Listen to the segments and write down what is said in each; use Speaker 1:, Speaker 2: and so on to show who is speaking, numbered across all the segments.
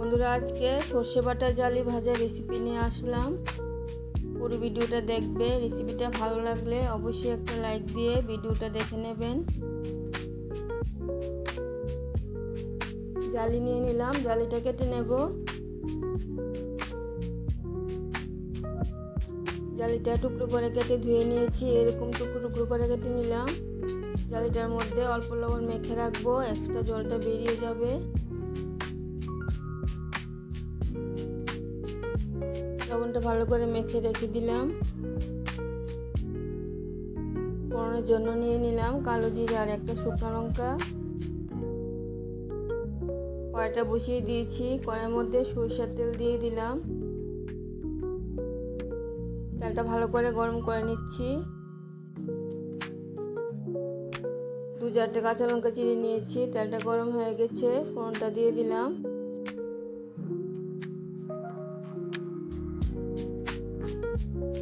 Speaker 1: বন্ধুরা, আজকে সর্ষে বাটা জালি ভাজা রেসিপি নিয়ে আসলাম। পুরো ভিডিওটা দেখবে রেসিপিটা ভালো লাগলে অবশ্যই একটা লাইক দিয়ে ভিডিওটা দেখে নেবেন। জালি নিয়ে নিলাম, জালিটা কেটে নেব। জালিটা টুকরো করে কেটে ধুয়ে নিয়েছি, এরকম টুকরো টুকরো করে কেটে নিলাম। জালিটার মধ্যে অল্প লবণ মেখে রাখব এক্সট্রা জলটা বেরিয়ে যাবে। লবণটা ভালো করে মেখে রেখে দিলাম। ফোড়নের জন্য নিয়ে নিলাম কালো জিরে আর একটা শুকনো লঙ্কা। কড়াইটা বসিয়ে দিয়েছি, কড়াইয়ের মধ্যে সরিষার তেল দিয়ে দিলাম। তেলটা ভালো করে গরম করে নিচ্ছি। দু চারটে কাঁচা লঙ্কা চিড়ে নিয়েছি, তেলটা গরম হয়ে গেছে, ফোড়নটা দিয়ে দিলাম।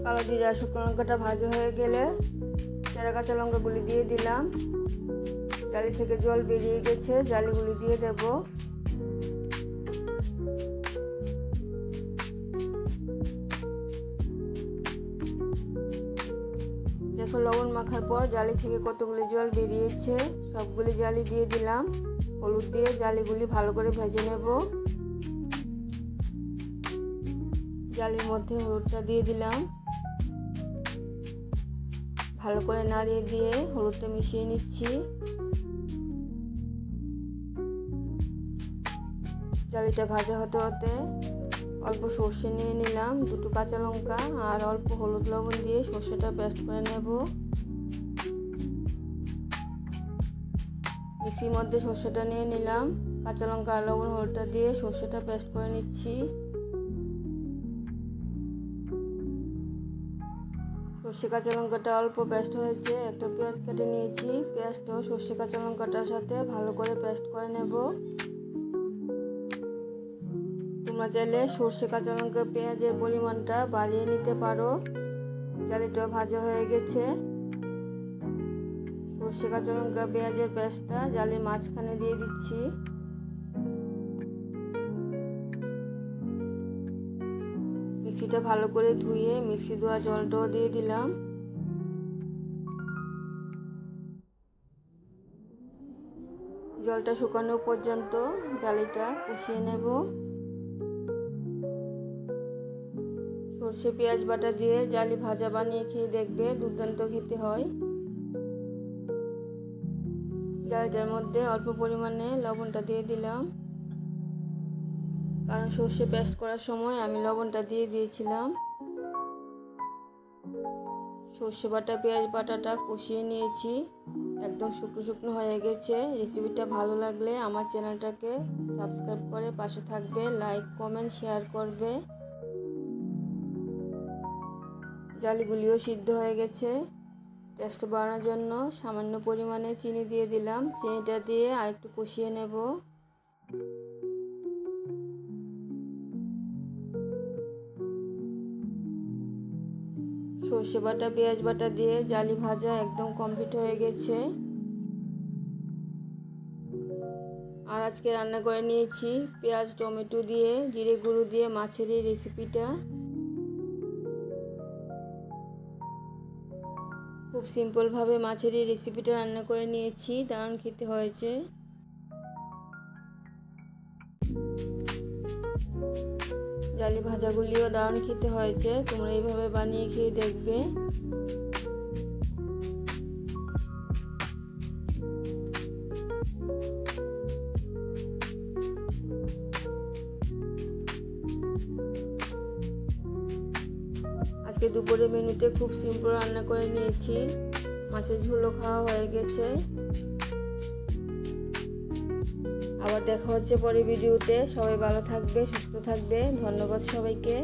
Speaker 1: কালো জিরা শুকনো লঙ্কাটা ভাজা হয়ে গেলে চেরা কাঁচা লঙ্কাগুলি দিয়ে দিলাম। জালি থেকে জল বেরিয়ে গেছে, জালিগুলি দিয়ে দেব। দেখো লবণ মাখার পর জালি থেকে কতগুলি জল বেরিয়েছে, সবগুলি জালি দিয়ে দিলাম। হলুদ দিয়ে জালিগুলি ভালো করে ভেজে নেব। জালির মধ্যে হলুদটা দিয়ে দিলাম। ভালো করে নাড়িয়ে দিয়ে হলুদটা মিশিয়ে নিচ্ছি। জালিটা ভাজা হতে হতে অল্প সর্ষে নিয়ে নিলাম, দুটো কাঁচা লঙ্কা আর অল্প হলুদ লবণ দিয়ে সর্ষেটা পেস্ট করে নেব। মিক্সির মধ্যে সর্ষেটা নিয়ে নিলাম, কাঁচা লঙ্কা আর লবণ হলুদটা দিয়ে সর্ষেটা পেস্ট করে নিচ্ছি। সর্ষে কাঁচা লঙ্কাটা অল্প পেস্ট হয়েছে, একটা পেঁয়াজ কেটে নিয়েছি। পেঁয়াজটাও সর্ষে কাঁচা লঙ্কাটার সাথে ভালো করে পেস্ট করে নেব। তোমরা চাইলে সর্ষে কাঁচা লঙ্কা পেঁয়াজের পরিমাণটা বাড়িয়ে নিতে পারো জালিটা ভাজা হয়ে গেছে। সর্ষে কাঁচা লঙ্কা পেঁয়াজের পেস্টটা জালির মাঝখানে দিয়ে দিচ্ছি। মিক্সিটা ভালো করে ধুয়ে মিক্সি ধোয়া জলটাও দিয়ে দিলাম। জলটা শুকানো পর্যন্ত জালিটা কষিয়ে নেব। সর্ষে পেঁয়াজ বাটা দিয়ে জালি ভাজা বানিয়ে খেয়ে দেখবে দুর্দান্ত খেতে হয়। জালিটার মধ্যে অল্প পরিমাণে লবণটা দিয়ে দিলাম। কারণ সর্ষে পেস্ট করার সময় আমি লবণটা দিয়ে দিয়েছিলাম। সর্ষে বাটা, পেঁয়াজ বাটাটা কষিয়ে নিয়েছি। একদম শুকনো শুকনো হয়ে গেছে। রেসিপিটা ভালো লাগলে আমার চ্যানেলটাকে সাবস্ক্রাইব করে পাশে থাকবে, লাইক, কমেন্ট, শেয়ার করবে। জালিগুলিও সিদ্ধ হয়ে গেছে। টেস্ট বাড়ানোর জন্য সামান্য পরিমাণে চিনি দিয়ে দিলাম। চিনিটা দিয়ে আরেকটু কষিয়ে নেব। সর্ষে বাটা, পেঁয়াজ বাটা দিয়ে জালি ভাজা একদম কমপ্লিট হয়ে গেছে। আর আজকে রান্না করে নিয়েছি পেঁয়াজ, টমেটো দিয়ে, জিরে গুঁড়ো দিয়ে মাছের এই রেসিপিটা খুব সিম্পলভাবে মাছের এই রেসিপিটা রান্না করে নিয়েছি, দারুণ খেতে হয়েছে। জালি ভাজাগুলিও দারুণ খেতে হয়েছে। তোমরা এইভাবে বানিয়ে খেয়ে দেখবে। আজকে দুপুরে মেনুতে খুব সিম্পল রান্না করে নিয়েছি। মাছের ঝোলও খাওয়া হয়ে গেছে। আবার দেখা হচ্ছে পরে ভিডিওতে। সবাই ভালো থাকবে সুস্থ থাকবে। ধন্যবাদ সবাইকে।